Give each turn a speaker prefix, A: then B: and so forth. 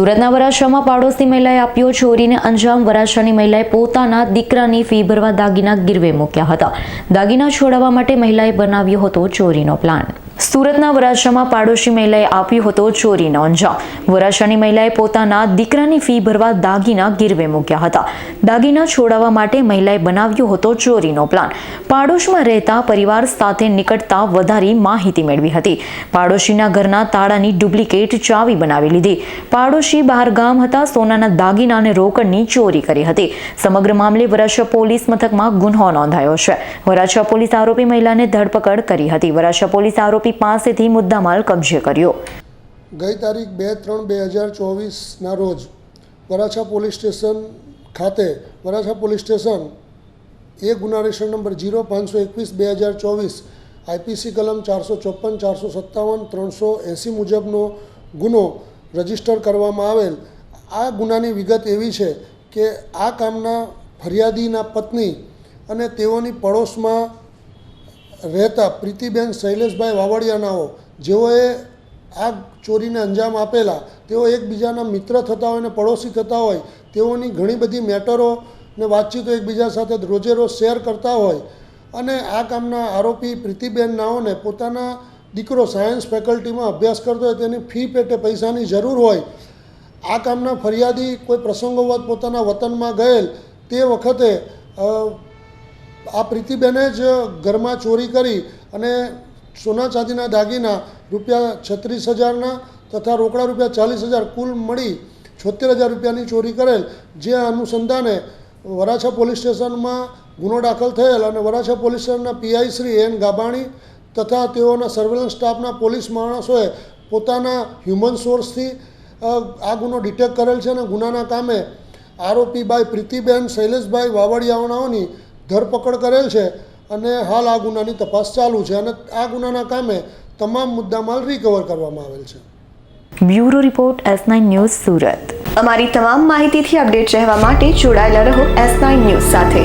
A: સુરતના વરાછામાં પાડોશી મહિલાએ આપ્યો ચોરીને અંજામ. વરાછાની મહિલાએ પોતાના દીકરાની ફી ભરવા દાગીના ગીરવે મૂક્યા હતા. દાગીના છોડાવવા માટે મહિલાએ બનાવ્યો હતો ચોરીનો પ્લાન સુરતના વરાછામાં પાડોશી મહિલાએ આપ્યો હતો ચોરીનો અંજામ વરાછાની મહિલાએ પોતાના દીકરાની ફી ભરવા દાગીના ગીરવે મૂક્યા હતા. દાગીના છોડાવવા માટે મહિલાએ બનાવ્યો હતો ચોરીનો પ્લાન. પાડોશમાં રહેતા પરિવાર સાથે નિકટતા વધારી માહિતી મેળવી હતી. પાડોશીના ઘરના તાળાની ડુપ્લિકેટ ચાવી બનાવી લીધી. પાડોશી બહારગામ હતા, સોનાના દાગીના અને રોકડની ચોરી કરી હતી. સમગ્ર મામલે વરાછા પોલીસ મથકમાં ગુન્હો નોંધાયો છે. વરાછા પોલીસ આરોપી મહિલાને ધરપકડ કરી હતી. વરાછા પોલીસ આરોપી પાસેથી મુદ્દામાલ કબજે કર્યો.
B: ગઈ તારીખ બે ત્રણ બે હજાર ચોવીસના રોજ વરાછા પોલીસ સ્ટેશન ખાતે, વરાછા પોલીસ સ્ટેશન એ ગુના રેશન નંબર જીરો પાંચસો એકવીસ બે હજાર ચોવીસ આઈપીસી કલમ ચારસો ચોપન, ચારસો સત્તાવન, ત્રણસો એંસી મુજબનો ગુનો રજિસ્ટર કરવામાં આવેલ. આ ગુનાની વિગત એવી છે કે આ કામના ફરિયાદીના પત્ની અને તેઓની પડોશમાં રહેતા પ્રીતિબેન શૈલેષભાઈ વાવડિયાનાઓ, જેઓએ આ ચોરીને અંજામ આપેલા, તેઓ એકબીજાના મિત્ર થતા હોય અને પડોશી થતા હોય, તેઓની ઘણી બધી મેટરો ને વાતચીતો એકબીજા સાથે રોજે રોજ શેર કરતા હોય. અને આ કામના આરોપી પ્રીતિબેન નાઓને પોતાના દીકરો સાયન્સ ફેકલ્ટીમાં અભ્યાસ કરતો હોય, તેની ફી પેટે પૈસાની જરૂર હોય. આ કામના ફરિયાદી કોઈ પ્રસંગોવત પોતાના વતનમાં ગયેલ, તે વખતે આ પ્રીતિબેને જ ઘરમાં ચોરી કરી અને સોના ચાંદીના દાગીના રૂપિયા છત્રીસ હજારના તથા રોકડા રૂપિયા ચાલીસ હજાર કુલ મળી છોતેર હજાર રૂપિયાની ચોરી કરેલ, જે અનુસંધાને વરાછા પોલીસ સ્ટેશનમાં ગુનો દાખલ થયેલ અને વરાછા પોલીસ સ્ટેશનના પીઆઈ શ્રી એન ગાબાણી તથા તેઓના સર્વેલન્સ સ્ટાફના પોલીસ માણસોએ પોતાના હ્યુમન સોર્સથી આ ગુનો ડિટેક્ટ કરેલ છે અને ગુનાના કામે આરોપી બાય પ્રીતિબેન, શૈલેષભાઈ વાવડિયાઓનાઓની ધરપકડ કરેલ છે અને હાલ આ ગુનાની તપાસ ચાલુ છે અને આ ગુનાના કામે તમામ મુદ્દામાલ રિકવર કરવામાં આવેલ છે.
A: Bureau report S nine news Surat.
C: અમારી તમામ માહિતીથી અપડેટ રહેવા માટે જોડાયેલા રહો એસ નાઇન ન્યૂઝ સાથે.